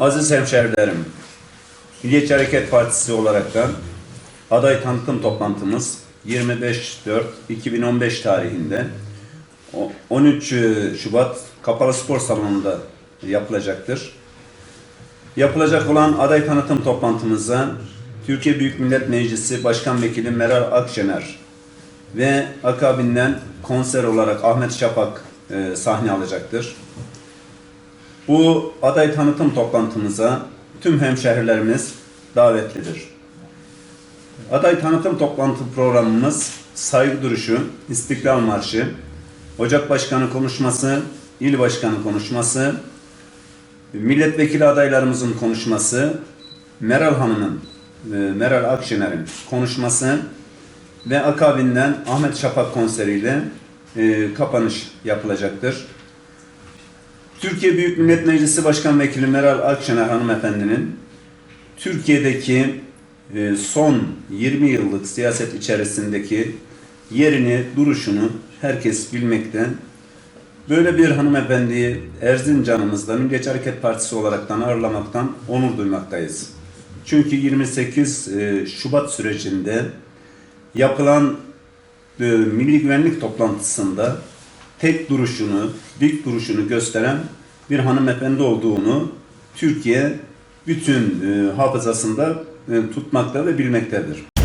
Aziz hemşehrilerim, Milliyetçi Hareket Partisi olaraktan aday tanıtım toplantımız 25.4.2015 tarihinde o- 13 Şubat Kapalı Spor Salonu'nda yapılacaktır. Yapılacak olan aday tanıtım toplantımıza Türkiye Büyük Millet Meclisi Başkan Vekili Meral Akşener ve akabinden konser olarak Ahmet Şapak e, sahne alacaktır. Bu aday tanıtım toplantımıza tüm hemşehrilerimiz davetlidir. Aday tanıtım toplantı programımız saygı duruşu, İstiklal Marşı, Ocak Başkanı konuşması, İl Başkanı konuşması, milletvekili adaylarımızın konuşması, Meral Hanım'ın, e, Meral Akşener'in konuşması ve akabinden Ahmet Şafak konseriyle e, kapanış yapılacaktır. Türkiye Büyük Millet Meclisi Başkan Vekili Meral Akşener hanımefendinin Türkiye'deki e, son 20 yıllık siyaset içerisindeki yerini, duruşunu herkes bilmekte. Böyle bir hanımefendiyi Erzincan'ımızda Milliyetçi Hareket Partisi olaraktan ağırlamaktan onur duymaktayız. Çünkü 28 e, Şubat sürecinde yapılan e, milli güvenlik toplantısında tek duruşunu, dik duruşunu gösteren bir hanımefendi olduğunu Türkiye bütün e, hafızasında e, tutmakta ve bilmektedir.